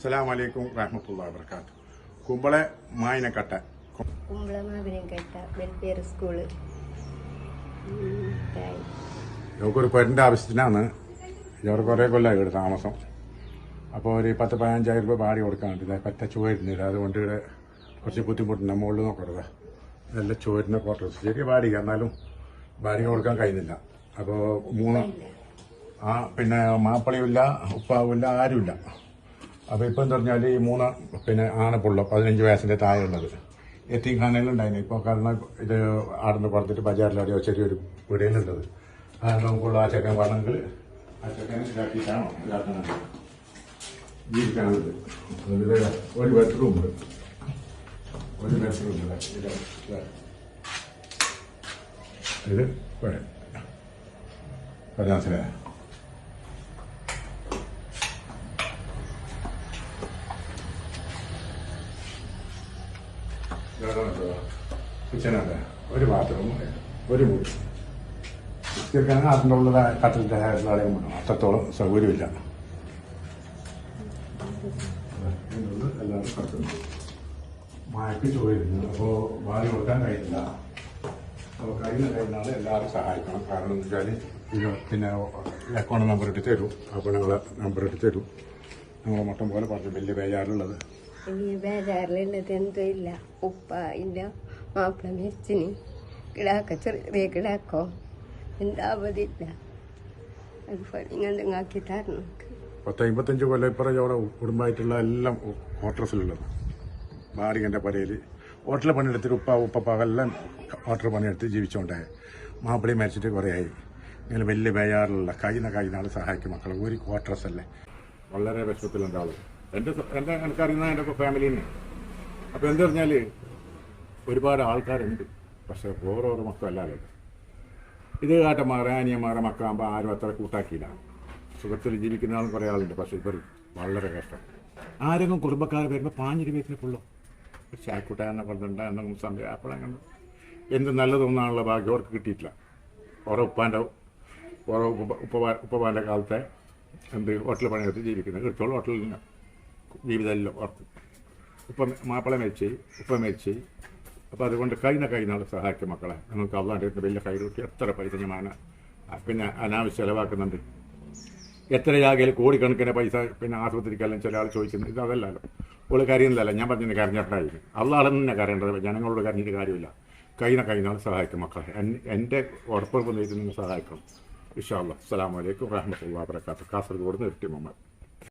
അസ്സലാം വലൈക്കും റഹ്മത്തുള്ള വർക്കാത്ത് കുമ്പളെ മായനക്കട്ട കുമ്പള കേട്ട. Welfare school. നമുക്കൊരു പെരിന്റെ ആവശ്യത്തിനാണ് ഇവർ കുറേ കൊല്ലമായി ഇവിടെ താമസം. അപ്പോൾ ഒരു പത്ത് പതിനഞ്ചായിരം രൂപ വാടി കൊടുക്കാനുണ്ട് പറ്റ ചോരുന്നില്ല അതുകൊണ്ട് ഇവിടെ കുറച്ച് ബുദ്ധിമുട്ടുണ്ട്. മുകളിൽ നോക്കരുത് നല്ല ചോരുന്ന ക്വാർട്ടേഴ്സ് ചെറിയ ബാടിക എന്നാലും ബാടിക കൊടുക്കാൻ കഴിയുന്നില്ല. അപ്പോൾ മൂന്ന് ആ പിന്നെ മാപ്പിളയുമില്ല ഉപ്പാവില്ല ആരുമില്ല. അപ്പോൾ ഇപ്പം എന്ന് പറഞ്ഞാൽ ഈ മൂന്ന് പിന്നെ ആണപ്പുള്ള പതിനഞ്ച് വയസ്സിന്റെ താഴെയുള്ളത് എത്തിഖാനയിലുണ്ടായിരുന്നു ഇപ്പോൾ കാരണം ഇത് ആടുന്ന് പുറത്തിട്ട് ബജാറിലോ ചെറിയൊരു വീടിലുള്ളത്. അത് നമുക്കുള്ള ആ ചെക്കൻ വേണമെങ്കിൽ ആ ചക്കനെ ഇതാക്കിയിട്ടാണോ ഇതാക്കുന്നത്. ജീവിക്കാനുള്ളത്. ഒരു ബെഡ്റൂം ഒരു ബെഡ്റൂം ഇത് പറയാം പറഞ്ഞാൽ മനസ്സിലായോ കിച്ചണുണ്ട് ഒരു ബാത്റൂം ഒരു മുറി. തീർക്കാൻ അതിന്റെ ഉള്ള കട്ടിലിന്റെ എല്ലാവരെയും വേണം അത്രത്തോളം സൗകര്യമില്ല. എല്ലാവരും മഴയ്ക്ക് ചോദിക്കുന്നു. അപ്പോൾ വാരി കൊടുക്കാൻ കഴിയില്ല. അപ്പോൾ കഴിയുന്ന കഴിയുന്ന എല്ലാവരും സഹായിക്കണം. കാരണം എന്ന് വെച്ചാൽ ഇത് പിന്നെ അക്കൗണ്ട് നമ്പർ എടുത്ത് തരും. അപ്പോൾ ഞങ്ങളെ നമ്പർ എടുത്ത് തരും. ഞങ്ങൾ പോലെ പറഞ്ഞു വലിയ ബേജാറിലുള്ളത് ഈ ബേജാറിലുള്ളത് എന്തോ ഇല്ല. ഉപ്പ ഇല്ല മാപ്പിള മെച്ചിന് കിടാക്ക ചെറിയ കിടാക്കോ? എന്താവതില്ല അതുപോലെ തരണം പത്ത് കൊല്ലം ഇപ്പുറം അവിടെ കുടുംബമായിട്ടുള്ള എല്ലാം ക്വാർട്ടേഴ്സിലുള്ളത് ബാരികന്റെ പരയിൽ ഹോട്ടൽ പണിയെടുത്തിട്ട് ഉപ്പ ഉപ്പ എല്ലാം ഹോട്ടൽ പണിയെടുത്ത് ജീവിച്ചോണ്ടായി മാപ്പിളി മരിച്ചിട്ട് കുറേ ഇങ്ങനെ വലിയ ബേജാറിലുള്ള കഴിയുന്ന ആൾ സഹായിക്കും മക്കളെ. ഒരു ക്വാർട്ടേഴ്സ് അല്ലേ വളരെ വിഷമത്തിലുണ്ടാവും. എന്റെ എന്റെ എനിക്കറിയുന്ന എന്റെ ഫാമിലിയിൽ നിന്ന് അപ്പോൾ എന്താ പറഞ്ഞാൽ ഒരുപാട് ആൾക്കാരുണ്ട് പക്ഷേ ഓരോരോ മക്കളല്ലാതെ ഇത് കാട്ടന്മാരെ അനിയന്മാരെ മക്കളാകുമ്പോൾ ആരും അത്ര കൂട്ടാക്കിയില്ല സുഖത്തിൽ ജീവിക്കുന്ന ആളും കുറേ ആളുണ്ട് പക്ഷേ ഇവർ വളരെ കഷ്ടം ആരെങ്കിലും കുടുംബക്കാർ വരുമ്പോൾ പാഞ്ഞിരി വീട്ടിന് ഫുള്ളോ എന്നെ പറഞ്ഞിട്ടുണ്ട് എന്തെങ്കിലും സമയം അപ്പോഴങ്ങനെ എന്ത് നല്ലതൊന്നാണുള്ള ഭാഗ്യം അവർക്ക് കിട്ടിയിട്ടില്ല ഓരോ ഉപ്പാന്റെ ഓരോ ഉപ്പ ഉപ്പ ഉപ്പാന്റെ കാലത്തെ എന്ത് ഹോട്ടൽ പണിയെടുത്ത് ജീവിക്കുന്നത് കിട്ടുള്ളൂ ഹോട്ടലിൽ നിന്ന് ജീവിതമെല്ലാം ഓർത്ത്. ഉപ്പ മാപ്പിള മേച്ച് ഉപ്പ മേച്ച് അപ്പോൾ അതുകൊണ്ട് കഴിഞ്ഞ കഴിഞ്ഞ ആൾ സഹായിക്കും മക്കളെ. നമുക്ക് അടുത്ത് വലിയ കൈ കിട്ടി എത്ര പൈസ ഞാൻ പിന്നെ അനാവശ്യം ചിലവാക്കുന്നുണ്ട്. എത്ര ജാഗയിൽ കോടിക്കണക്കിന് പൈസ പിന്നെ ആശുപത്രിക്കെല്ലാം ചില ആൾ ചോദിക്കുന്നത് ഇത് അതല്ലല്ലോ. കരയുന്നില്ലല്ലോ ഞാൻ പറഞ്ഞിട്ട് കരഞ്ഞിട്ടായിരുന്നു അള്ളാളെ തന്നെ കരയേണ്ടത്. ജനങ്ങളോട് കരഞ്ഞിട്ട് കാര്യമില്ല. കഴിഞ്ഞ കഴിഞ്ഞ ആൾ സഹായിക്കും മക്കളെ. എൻ- എന്റെ ഉറപ്പുറപ്പ് നിങ്ങൾ സഹായിക്കണം. ഇഷാ അല്ലാ അസ്സലാമു അലൈക്കും വറഹ്മത്തുള്ളാഹി വബറകാതുഹു. കാസർഗോഡ് നിർത്തി മുഹമ്മദ്.